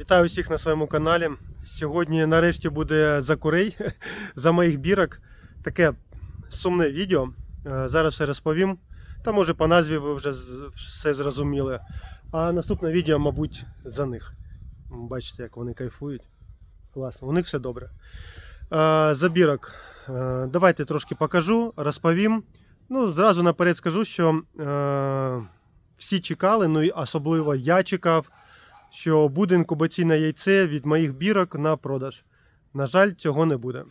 Вітаю всіх на своєму каналі. Сьогодні нарешті буде за курей, за моїх бірок. Таке сумне відео. Е, Зараз все розповім. Та може по назві ви вже все зрозуміли. А наступне відео, мабуть, за них. Бачите, як вони кайфують. Класно, у них все добре. Е, За бірок. Е, Давайте трошки покажу, розповім. Ну, зразу наперед скажу, що всі чекали, ну і особливо я чекав що буде інкубаційне яйце від моїх бірок на продаж. На жаль, цього не буде.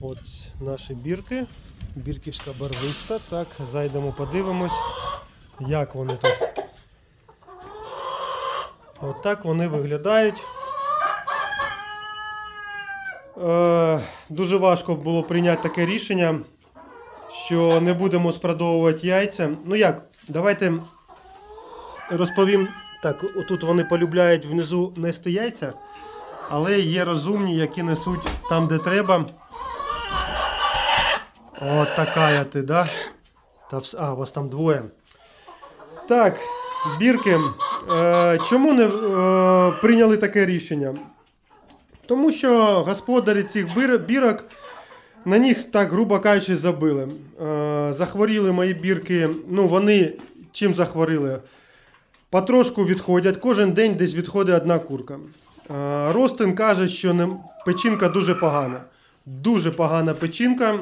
От наші бірки. Бірківська барвиста. Так, зайдемо, подивимось, як вони тут. От вони виглядають. Е, дуже важко було прийняти таке рішення, що не будемо спродовувати яйця. Ну як, давайте розповім. Так, отут вони полюбляють внизу нести яйця, але є розумні, які несуть там, де треба. От така ти, да? Та, а, вас там двоє. Так, бірки. Е, чому не е, прийняли таке рішення? Тому що господарі цих бірок на них так, грубо кажучи, забили. Е, захворіли мої бірки. Ну, вони чим захворіли? Потрошку відходять. Кожен день десь відходить одна курка. Е, Ростин каже, що печінка дуже погана. Дуже погана печінка.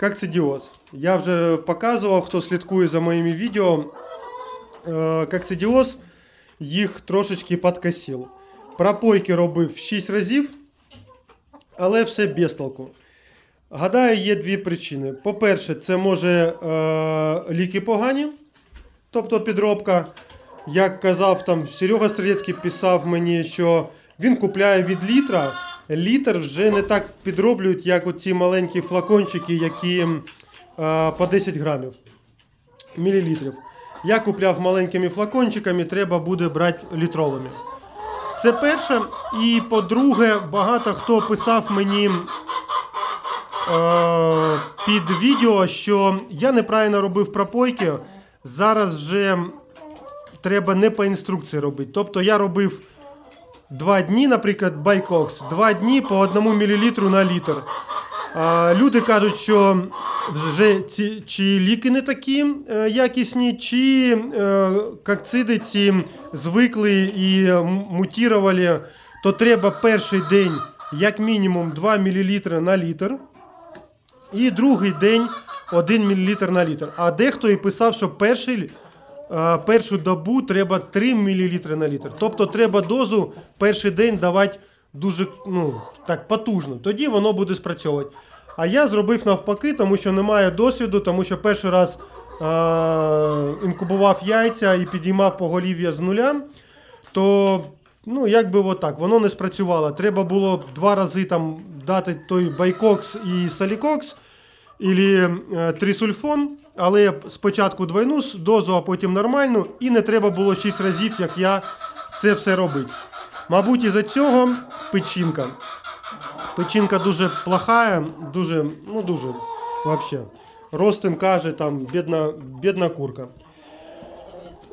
Коксидіоз. Я вже показував, хто слідкує за моїми відео. Е, Коксидіоз їх трошечки підкосив. Пропойки робив 6 разів, але все без толку. Гадаю, є дві причини. По-перше, це може е, ліки погані, тобто підробка. Як казав там Серега Стрілецький писав мені, що він купляє від літра. Літр вже не так підроблюють, як оці маленькі флакончики, які е, по 10 грамів мілілітрів. Я купляв маленькими флакончиками, треба буде брати літровими. Це перше. І по-друге, багато хто писав мені е, під відео, що я неправильно робив пропойки. Зараз вже треба не по інструкції робити. Тобто я робив два дні, наприклад, байкокс, два дні по одному мілілітру на літр. Люди кажуть, що вже ці чи ліки не такі е, якісні, чи е, кокциди ці звикли і мутірували, то треба перший день як мінімум 2 мл на літр. І другий день 1 мл на літр. А дехто і писав, що перший, е, першу добу треба 3 мл на літр. Тобто треба дозу перший день давати дуже ну, так, потужно. Тоді воно буде спрацьовувати. А я зробив навпаки, тому що немає досвіду, тому що перший раз е, інкубував яйця і підіймав поголів'я з нуля. То ну, як би отак, воно не спрацювало. Треба було два рази там дати той байкокс і салікокс, і трисульфон, але спочатку двойну дозу, а потім нормальну, і не треба було 6 разів, як я це все робити. Мабуть, із-за цього печінка. Печінка дуже плохая, дуже, ну дуже, вообще. Ростин каже, там, бідна, бідна курка.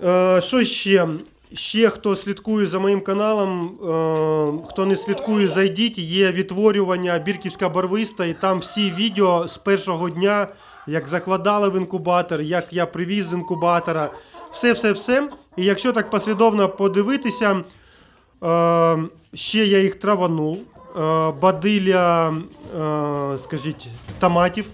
Е, що ще? Ще хто слідкує за моїм каналом, е, хто не слідкує, зайдіть. Є відтворювання Бірківська барвиста, і там всі відео з першого дня, як закладали в інкубатор, як я привіз з інкубатора. Все-все-все. І якщо так послідовно подивитися, ще я їх траванув. Е, бадиля, е, скажіть, томатів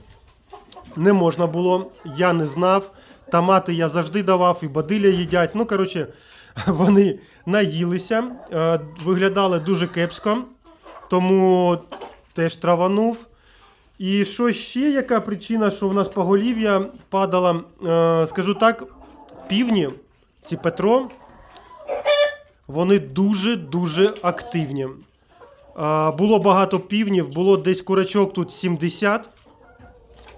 не можна було, я не знав. Томати я завжди давав, і бадиля їдять. Ну, коротше, вони наїлися, е, виглядали дуже кепсько, тому теж траванув. І що ще, яка причина, що в нас поголів'я падало? Е, скажу так, півні, ці Петро, вони дуже-дуже активні. Було багато півнів, було десь курачок тут 70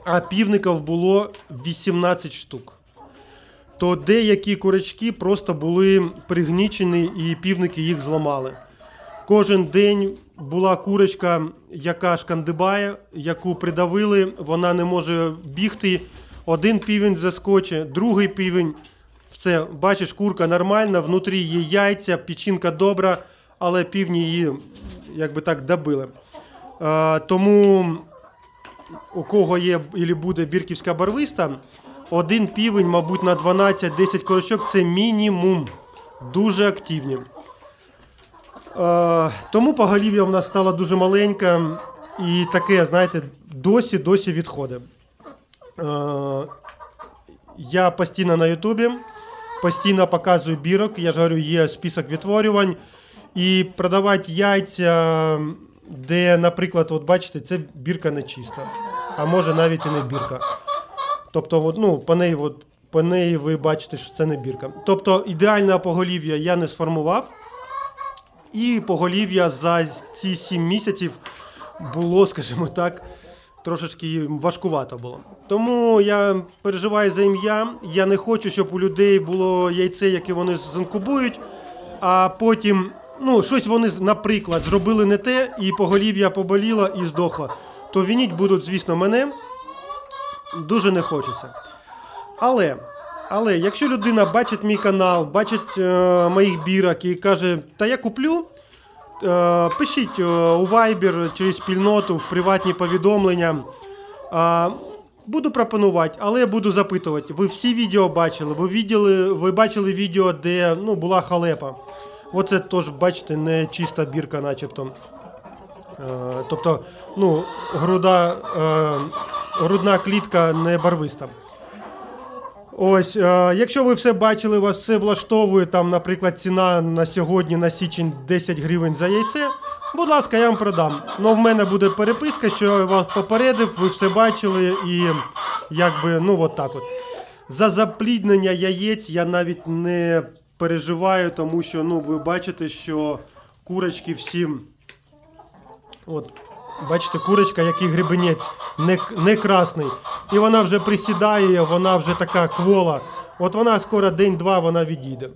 а півників було 18 штук. То деякі курочки просто були пригнічені і півники їх зламали. Кожен день була курочка, яка шкандибає, яку придавили, вона не може бігти. Один півень заскоче, другий півень. Все, бачиш, курка нормальна, внутрі є яйця, печінка добра, але півні її, як так, добили. Е, тому у кого є і буде бірківська барвиста, один півень, мабуть, на 12-10 корочок це мінімум. Дуже активні. Е, тому поголів'я в нас стало дуже маленьке і таке, знаєте, досі досі відходить. Е, я постійно на Ютубі, постійно показую бірок. Я ж говорю, є список відтворювань. І продавати яйця, де, наприклад, от бачите, це бірка не чиста, а може навіть і не бірка. Тобто, от, ну, по неї, от, по неї ви бачите, що це не бірка. Тобто ідеальне поголів'я я не сформував. І поголів'я за ці 7 місяців було, скажімо так, трошечки важкувато було. Тому я переживаю за ім'я. Я не хочу, щоб у людей було яйце, яке вони зінкубують, а потім, ну, щось вони, наприклад, зробили не те, і поголів'я поболіло і здохло. То вініть будуть, звісно, мене. Дуже не хочеться. Але, але якщо людина бачить мій канал, бачить е, моїх бірок і каже, та я куплю, пишіть е, у Viber через спільноту в приватні повідомлення. Е, буду пропонувати, але буду запитувати. Ви всі відео бачили, ви, відділи, ви бачили відео, де ну, була халепа. Оце теж, бачите, не чиста бірка, начебто. Е, тобто, ну, груда, е, грудна клітка не барвиста. Ось, е, якщо ви все бачили, вас все влаштовує, там, наприклад, ціна на сьогодні на січень 10 гривень за яйце, будь ласка, я вам продам. Ну, в мене буде переписка, що я вас попередив, ви все бачили, і якби, ну, от так от. За запліднення яєць я навіть не переживаю, тому що ну, ви бачите, що курочки всі. От, бачите, курочка, який грибенець, не, не красний. І вона вже присідає, вона вже така квола. От вона скоро день-два вона відійде.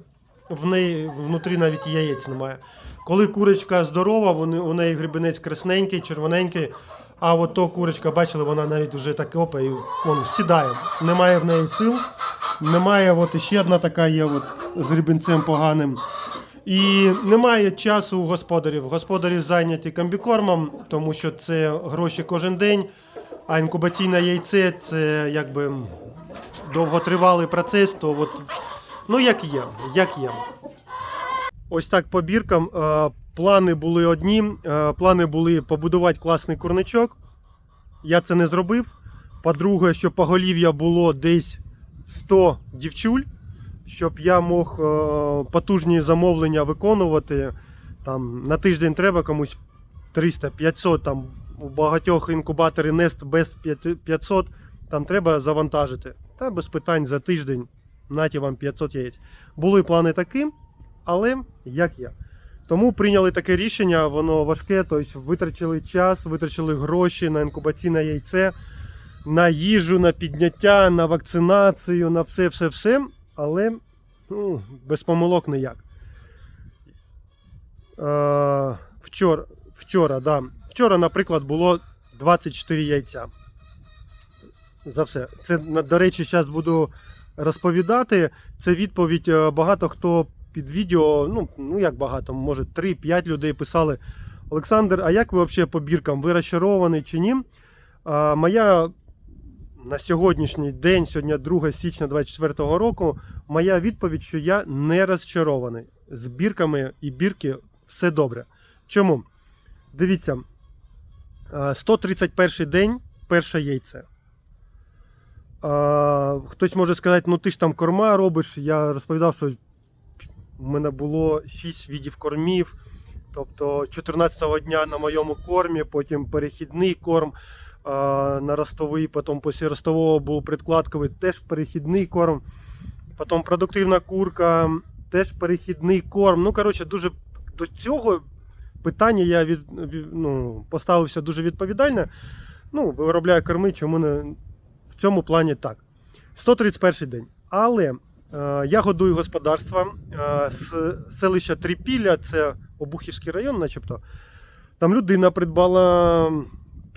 В неї внутрі навіть яєць немає. Коли курочка здорова, вони, у неї грибенець красненький, червоненький. А от то курочка, бачили, вона навіть вже так опа і вон, сідає. Немає в неї сил. Немає, от іще одна така є от, з грибенцем поганим. І немає часу у господарів. Господарі зайняті комбікормом, тому що це гроші кожен день. А інкубаційне яйце це якби довготривалий процес, то от, ну як є, як є. Ось так по біркам. Е, Плани були одні. Е, Плани були побудувати класний курничок. Я це не зробив. По-друге, щоб поголів'я було десь 100 дівчуль, щоб я мог е, потужні замовлення виконувати. Там, на тиждень треба комусь 300-500, там у багатьох інкубаторів Nest без 500, там треба завантажити. Та без питань за тиждень наті вам 500 яєць. Були плани такі, але як є. Тому прийняли таке рішення, воно важке, тобто витрачили час, витрачили гроші на інкубаційне яйце, на їжу, на підняття, на вакцинацію, на все-все-все. Але ну, без помилок ніяк. Е, вчора, вчора, да. вчора, наприклад, було 24 яйця. За все. Це, до речі, зараз буду розповідати. Це відповідь е, багато хто під відео, ну, ну як багато, може 3-5 людей писали. Олександр, а як ви взагалі по біркам? Ви розчарований чи ні? А, моя на сьогоднішній день, сьогодні 2 січня 2024 року, моя відповідь, що я не розчарований. З бірками і бірки все добре. Чому? Дивіться, 131 день перше яйце. Хтось може сказати, ну ти ж там корма робиш. Я розповідав, що у мене було 6 видів кормів. Тобто 14-го дня на моєму кормі, потім перехідний корм на ростовий, потім після ростового був предкладковий, теж перехідний корм. Потім продуктивна курка, теж перехідний корм. Ну, коротше, дуже до цього питання я від- ну, поставився дуже відповідально. Ну, виробляю корми, чому не в цьому плані так. 131 день. Але е, я годую господарства е, з селища Трипілля, це Обухівський район, начебто. Там людина придбала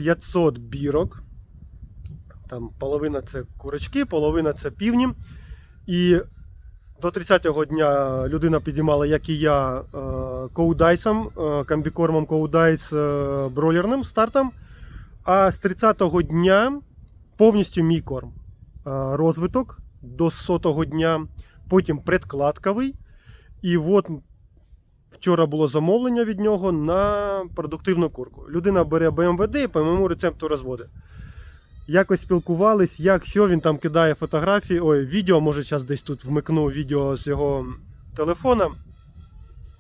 500 бірок. Там половина це курочки, половина це півні. І до 30-го дня людина підіймала, як і я, е, коудайсом, е, комбікормом коудайс е, бройлерним стартом. А з 30-го дня повністю мій корм. Розвиток до 100-го дня, потім предкладковий. І от вчора було замовлення від нього на продуктивну курку. Людина бере БМВД і по моєму рецепту розводить. Якось спілкувались, як що він там кидає фотографії, ой, відео, може зараз десь тут вмикну відео з його телефона.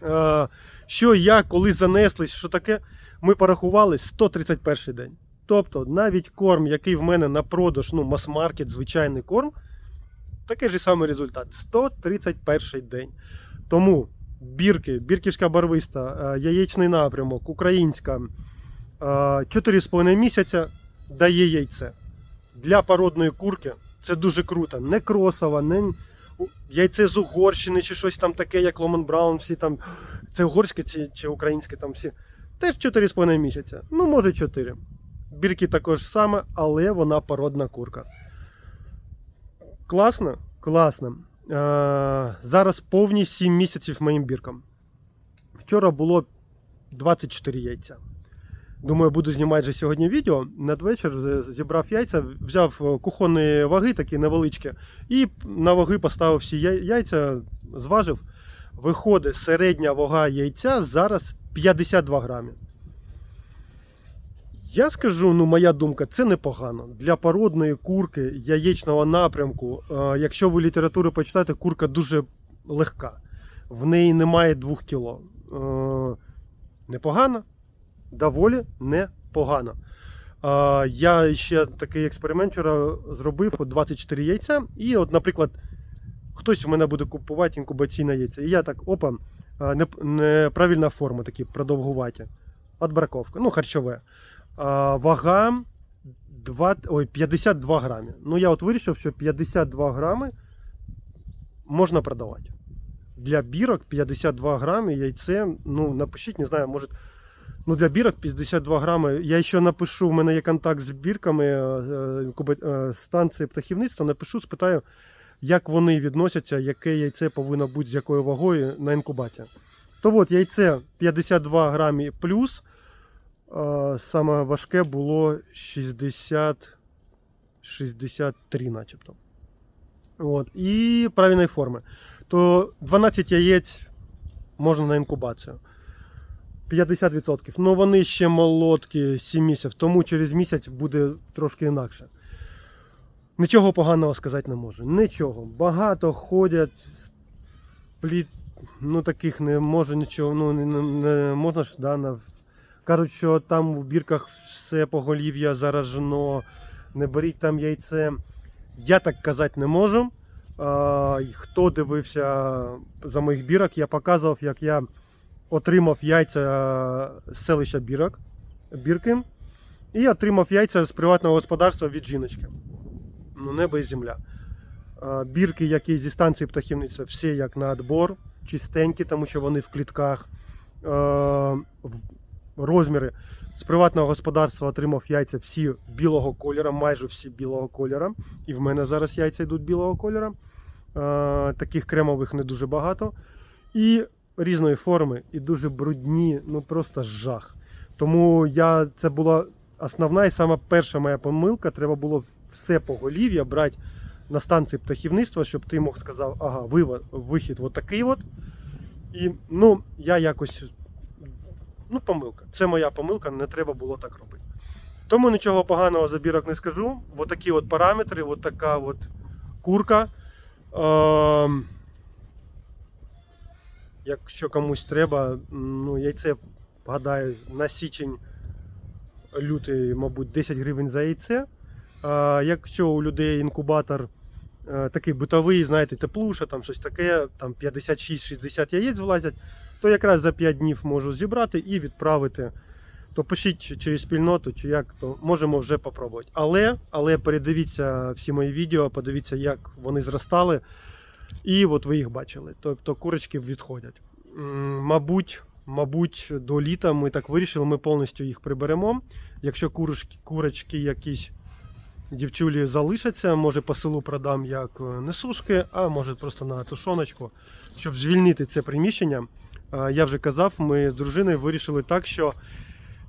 Е, що як, коли занеслись, що таке, ми порахували 131 день. Тобто навіть корм, який в мене на продаж, ну, мас-маркет, звичайний корм, такий же самий результат. 131 день. Тому бірки, бірківська барвиста, е, яєчний напрямок, українська, е, 4,5 місяця дає яйце. Для породної курки це дуже круто. Не кросова, не яйце з Угорщини чи щось там таке, як Ломан Браун, всі там. Це угорське чи, чи українське там всі. Теж 4,5 місяця. Ну, може 4. Бірки також саме, але вона породна курка. Класно? Класно. Е, зараз повні 7 місяців моїм біркам. Вчора було 24 яйця. Думаю, буду знімати вже сьогодні відео. Надвечір зібрав яйця, взяв е, кухонні ваги такі невеличкі, і на ваги поставив всі яйця, зважив. Виходить середня вага яйця зараз 52 грамів. Я скажу, ну моя думка, це непогано. Для породної курки яєчного напрямку. е, Якщо ви літературу почитаєте, курка дуже легка. В неї немає 2 кіло. Е, Непогано, доволі непогано. Е, Я ще такий експеримент вчора зробив от 24 яйця. І, от, наприклад, хтось в мене буде купувати інкубаційне яйце. І я так, опа, неправильна форма, такі продовгуваті. Отбраковка, ну, харчове. Вага 2, ой, 52 грамі. Ну, я от вирішив, що 52 грами можна продавати. Для бірок 52 грами яйце. Ну, напишіть, не знаю, може. Ну, для бірок 52 грами. Я ще напишу, в мене є контакт з бірками е, е, е, станції птахівництва. Напишу, спитаю, як вони відносяться, яке яйце повинно бути з якою вагою на інкубацію. То от яйце 52 грамі плюс. Саме важке було 60, 63 начебто. От. І правильної форми. То 12 яєць можна на інкубацію. 50%. Ну вони ще молодкі 7 місяців, тому через місяць буде трошки інакше. Нічого поганого сказати не можу. Нічого. Багато ходять. Пліт, ну таких не може нічого. Ну не, не можна ж да, на Кажуть, що там в бірках все поголів'я заражено, не беріть там яйце. Я так казати не можу. Хто дивився за моїх бірок, я показував, як я отримав яйця з селища бірок, бірки, і отримав яйця з приватного господарства від жіночки. Ну, небо і земля. Бірки, які зі станції птахівництва, всі як на отбор, чистенькі, тому що вони в клітках. Розміри з приватного господарства отримав яйця всі білого кольора, майже всі білого кольора. І в мене зараз яйця йдуть білого кольора. Е, таких кремових не дуже багато. І різної форми, і дуже брудні, ну просто жах. Тому я, це була основна і сама перша моя помилка. Треба було все поголів'я брати на станції птахівництва, щоб ти мог сказав, ага, вихід от такий от. І ну, я якось ну, помилка. Це моя помилка, не треба було так робити. Тому нічого поганого за бірок не скажу. Ось такі от параметри, от така от курка. Ем, якщо комусь треба, ну, яйце, гадаю, на січень лютий, мабуть, 10 гривень за яйце. А якщо у людей інкубатор е, такий битовий, знаєте, теплуша, там щось таке, там 56-60 яєць влазять, то якраз за 5 днів можу зібрати і відправити. То пишіть через спільноту, чи як, то можемо вже попробувати. Але, але передивіться всі мої відео, подивіться, як вони зростали. І от ви їх бачили. Тобто курочки відходять. Мабуть, мабуть, до літа ми так вирішили, ми повністю їх приберемо. Якщо курочки, курочки якісь дівчулі залишаться, може по селу продам як е, несушки, а може просто на тушоночку, щоб звільнити це приміщення. Я вже казав, ми з дружиною вирішили так, що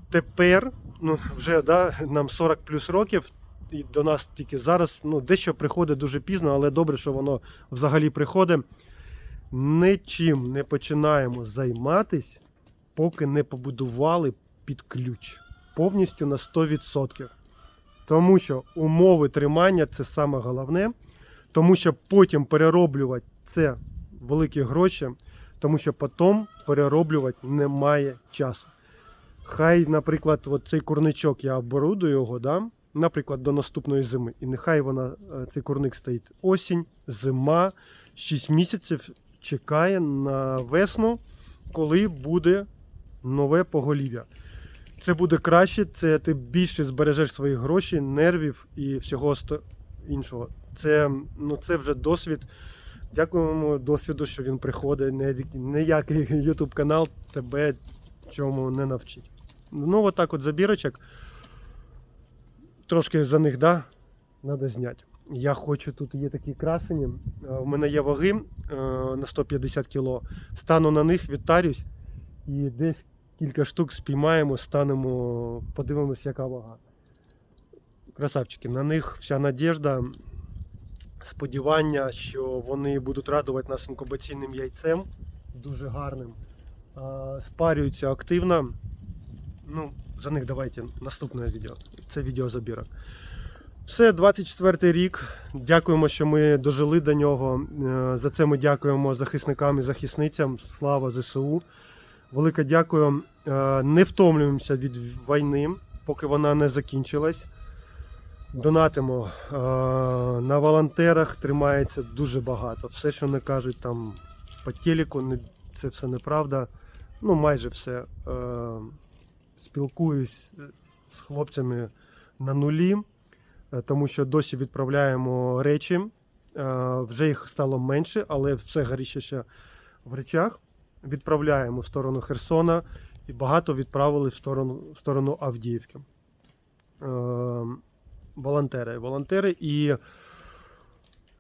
тепер, ну вже да, нам 40 плюс років, і до нас тільки зараз ну, дещо приходить дуже пізно, але добре, що воно взагалі приходить. Нічим не починаємо займатись, поки не побудували під ключ. Повністю на 100%. Тому що умови тримання це саме головне. Тому що потім перероблювати це великі гроші, тому що потім перероблювати немає часу. Хай, наприклад, от цей курничок я оборудую його, да? наприклад, до наступної зими. І нехай вона, е, цей курник стоїть осінь, зима, 6 місяців чекає на весну, коли буде нове поголів'я. Це буде краще, це ти більше збережеш свої гроші, нервів і всього іншого. Це, ну, це вже досвід. Дякуємо досвіду, що він приходить. Ні- Ніякий YouTube канал тебе цьому не навчить. Ну, отак от забірочок. Трошки за них, да, треба зняти. Я хочу, тут є такі красені. е, У мене є ваги е, на 150 кг. Стану на них, відтарюсь і десь кілька штук спіймаємо, станемо, подивимось, яка вага. Красавчики, на них вся надіжда, сподівання, що вони будуть радувати нас інкубаційним яйцем, дуже гарним. Спарюються активно. Ну, за них давайте наступне відео. Це відео забірок. Все, 24 рік. Дякуємо, що ми дожили до нього. Е, За це ми дякуємо захисникам і захисницям. Слава ЗСУ. Велике дякую. Е, Не втомлюємося від війни, поки вона не закінчилась. Донатимо. Е, На волонтерах тримається дуже багато. Все, що не кажуть там по телеку, це все неправда. Ну, майже все. Е, Спілкуюсь з хлопцями на нулі, тому що досі відправляємо речі. Вже їх стало менше, але все горіще ще в речах відправляємо в сторону Херсона і багато відправили в сторону, в сторону Авдіївки. Е, волонтери. Волонтери і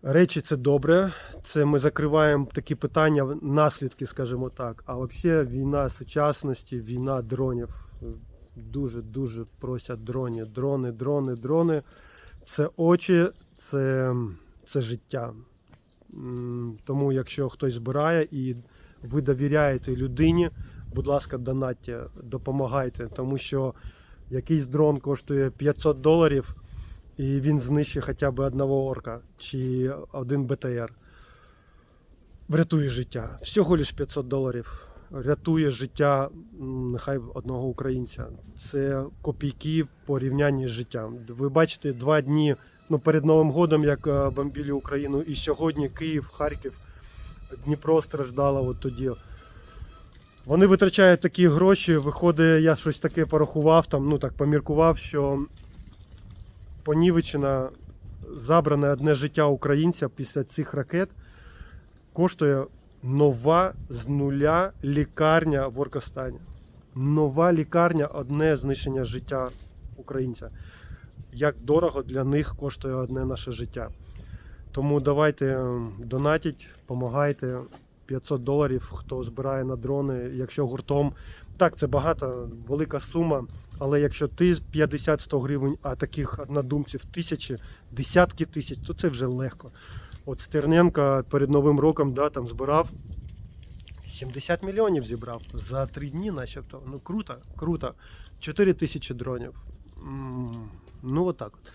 речі це добре. Це ми закриваємо такі питання, наслідки, скажімо так. А взагалі війна сучасності, війна дронів. Дуже-дуже просять дроні. Дрони, дрони, дрони. Це очі, це, це життя. Тому, якщо хтось збирає і ви довіряєте людині, будь ласка, донатьте, допомагайте, тому що якийсь дрон коштує 500 доларів, і він знищить хоча б одного орка чи один БТР. Врятує життя. Всього лиш 500 доларів. Рятує життя нехай одного українця. Це копійки в порівнянні з життям. Ви бачите, два дні ну, перед Новим годом, як е, бомбили Україну, і сьогодні Київ, Харків, Дніпро страждало от тоді. Вони витрачають такі гроші. Виходить, я щось таке порахував, там, ну так поміркував, що понівечена, забране одне життя українця після цих ракет коштує нова з нуля лікарня в Оркостані. Нова лікарня одне знищення життя українця. Як дорого для них коштує одне наше життя. Тому давайте ем, донатіть, допомагайте. 500 доларів, хто збирає на дрони, якщо гуртом. Так, це багато, велика сума. Але якщо ти 50-100 гривень, а таких однодумців тисячі, десятки тисяч, то це вже легко. От Стерненко перед Новим роком да, там збирав 70 мільйонів зібрав за три дні, начебто. Ну круто, круто. 4 тисячі дронів. Ну, отак. От.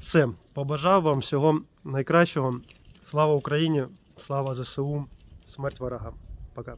Все, побажав вам всього найкращого. Слава Україні, слава ЗСУ, смерть ворогам. Пока.